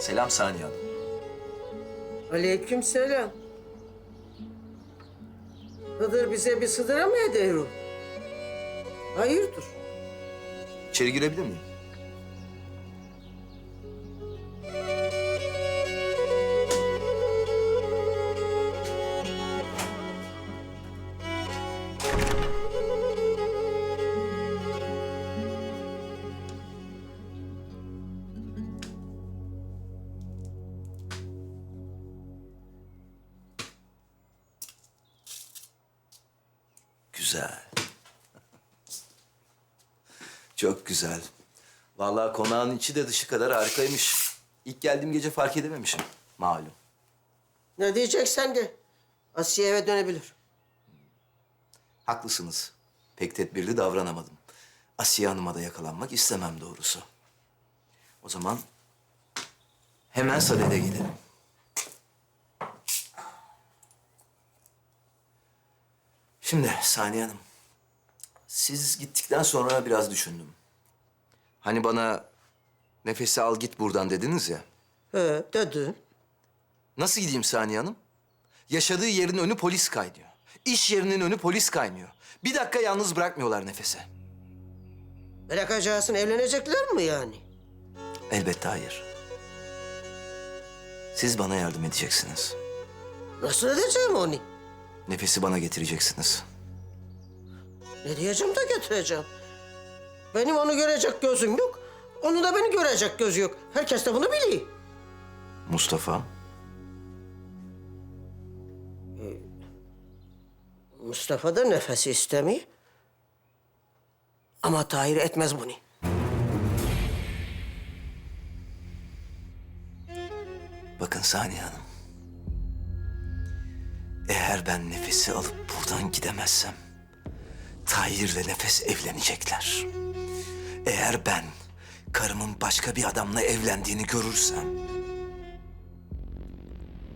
Selam Saniye Hanım. Aleyküm selam. Hıdır bize bir sıdıra mı eder o? Hayırdır? İçeri girebilir miyim? Güzel. Çok güzel. Vallahi konağın içi de dışı kadar harikaymış. İlk geldiğim gece fark edememişim. Malum. Ne diyeceksen de Asiye eve dönebilir. Haklısınız. Pek tedbirli davranamadım. Asiye Hanım'a da yakalanmak istemem doğrusu. O zaman hemen sadede gidelim. Şimdi Saniye Hanım, siz gittikten sonra biraz düşündüm. Hani bana nefesi al git buradan dediniz ya. He dedin. Nasıl gideyim Saniye Hanım? Yaşadığı yerin önü polis kaynıyor. İş yerinin önü polis kaynıyor. Bir dakika yalnız bırakmıyorlar nefese. Bırakacaksın evlenecekler mi yani? Elbette hayır. Siz bana yardım edeceksiniz. Nasıl edeceğim onu? Nefesi bana getireceksiniz. Ne diyeceğim de getireceğim. Benim onu görecek gözüm yok. Onun da beni görecek gözü yok. Herkes de bunu biliyor. Mustafa, Mustafa da nefesi istemiyor. Ama Tahir etmez bunu. bakın Saniye Hanım. Eğer ben nefesi alıp buradan gidemezsem... Tahir'le Nefes evlenecekler. Eğer ben karımın başka bir adamla evlendiğini görürsem...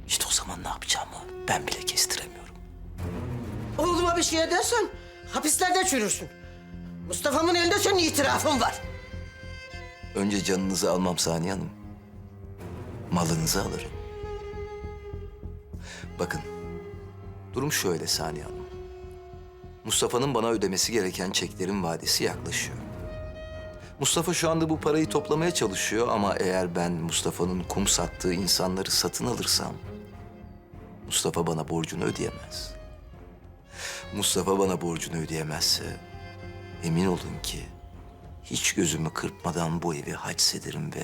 işte o zaman ne yapacağımı ben bile kestiremiyorum. Oğluma bir şey edersen hapislerde çürürsün. Mustafa'mın elinde senin itirafın var. Önce canınızı almam Saniye Hanım. Malınızı alırım. Bakın, durum şöyle Saniye Hanım. Mustafa'nın bana ödemesi gereken çeklerin vadesi yaklaşıyor. Mustafa şu anda bu parayı toplamaya çalışıyor ama eğer ben Mustafa'nın kum sattığı insanları satın alırsam... Mustafa bana borcunu ödeyemez. Mustafa bana borcunu ödeyemezse emin olun ki hiç gözümü kırpmadan bu evi hacsederim ve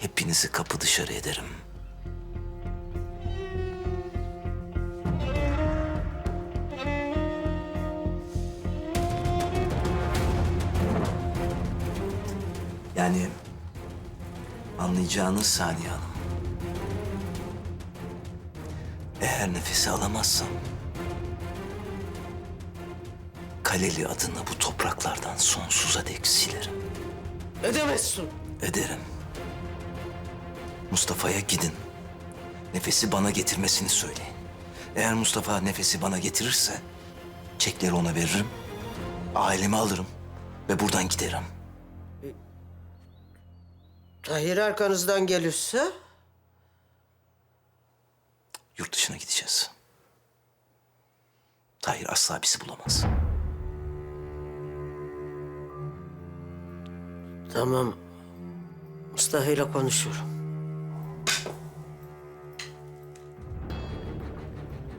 hepinizi kapı dışarı ederim. Yani anlayacağınız Saniye Hanım. Eğer nefesi alamazsam Kaleli adını bu topraklardan sonsuza dek silerim. Edemezsin. Ederim. Mustafa'ya gidin. Nefesi bana getirmesini söyleyin. Eğer Mustafa nefesi bana getirirse çekleri ona veririm. Ailemi alırım ve buradan giderim. Tahir arkanızdan gelirse Yurt dışına gideceğiz. Tahir asla bizi bulamaz. tamam. Mustafa ile konuşurum.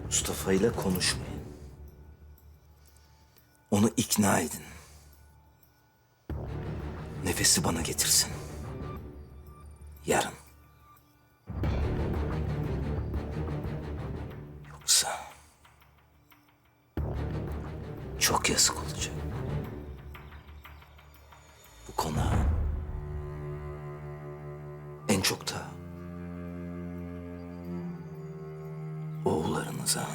Mustafa ile konuşmayın. Onu ikna edin. Nefesi bana getirsin. Yarın. Yoksa çok yazık olacak. Bu konağa en çok da oğullarınıza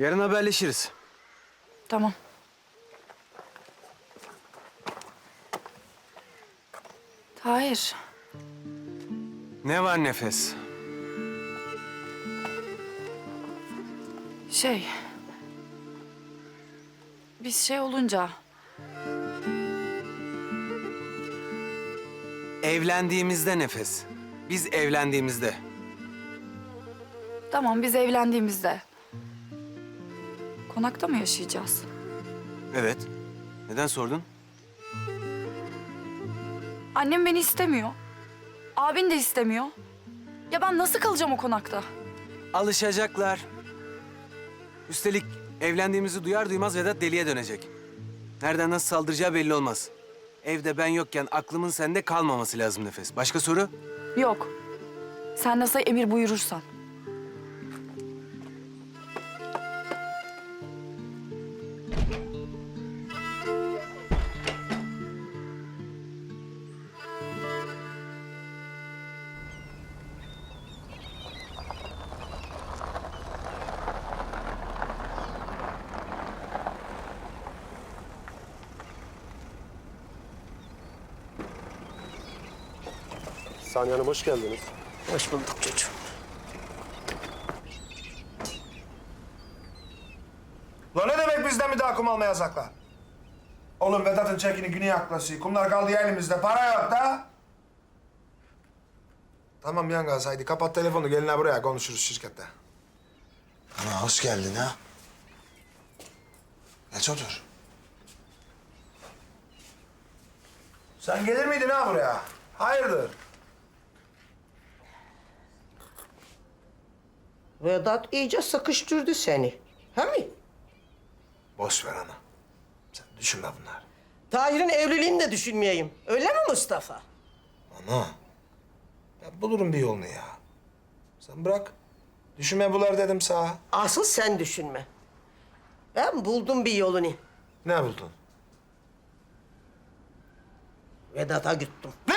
Yarın haberleşiriz. Tamam. Tahir, Ne var nefes? şey... Biz şey olunca... Evlendiğimizde nefes. Biz evlendiğimizde. Tamam biz evlendiğimizde... Konakta mı yaşayacağız? Evet. Neden sordun? Annem beni istemiyor. Abin de istemiyor. Ya ben nasıl kalacağım o konakta? Alışacaklar. Üstelik evlendiğimizi duyar duymaz Vedat deliye dönecek. Nereden nasıl saldıracağı belli olmaz. Evde ben yokken aklımın sende kalmaması lazım nefes. Başka soru? Yok. Sen nasıl emir buyurursan. Saniye Hanım hoş geldiniz. Hoş bulduk çocuğum. Lan ne demek bizden bir daha kum almaya yasaklar? Oğlum Vedat'ın çekini günü yaklaşıyor. Kumlar kaldı ya elimizde. Para yok da. Tamam Yangaz haydi kapat telefonu. Gelin ha buraya konuşuruz şirkette. Ana hoş geldin ha. Geç otur. Sen gelir miydin ha buraya? Hayırdır? Vedat iyice sıkıştırdı seni. He mi? Boş ver ana. Sen düşünme bunlar. Tahir'in evliliğini de düşünmeyeyim. Öyle mi Mustafa? Ana. Ben bulurum bir yolunu ya. Sen bırak. Düşünme bular dedim sana. Asıl sen düşünme. Ben buldum bir yolunu. Ne buldun? Vedat'a gittim. Ne?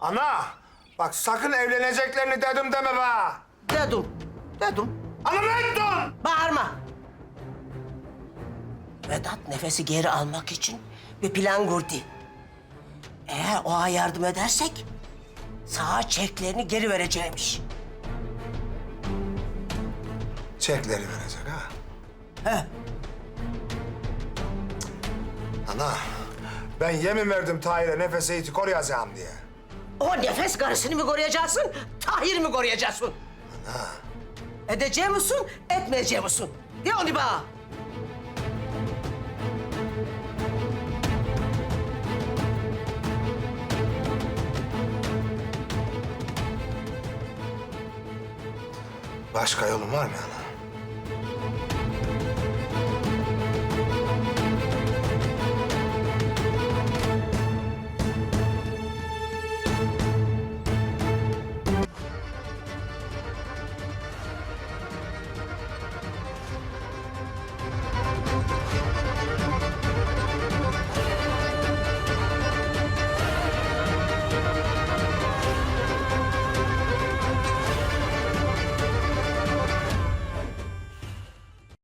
Ana! Bak sakın evleneceklerini dedim deme be. Dedim. Ana ne ettin? Bağırma. Vedat nefesi geri almak için bir plan kurdu. Eğer oğa yardım edersek sağa çeklerini geri vereceğimiş. Çekleri verecek ha. He. Ana, ben yemin verdim Tahir'e nefes eğiti koruyacağım diye. O nefes karısını mı koruyacaksın, Tahir mi koruyacaksın? Edeceğim misin, etmeyeceğim misin? De onu bana. Başka yolun var mı ana?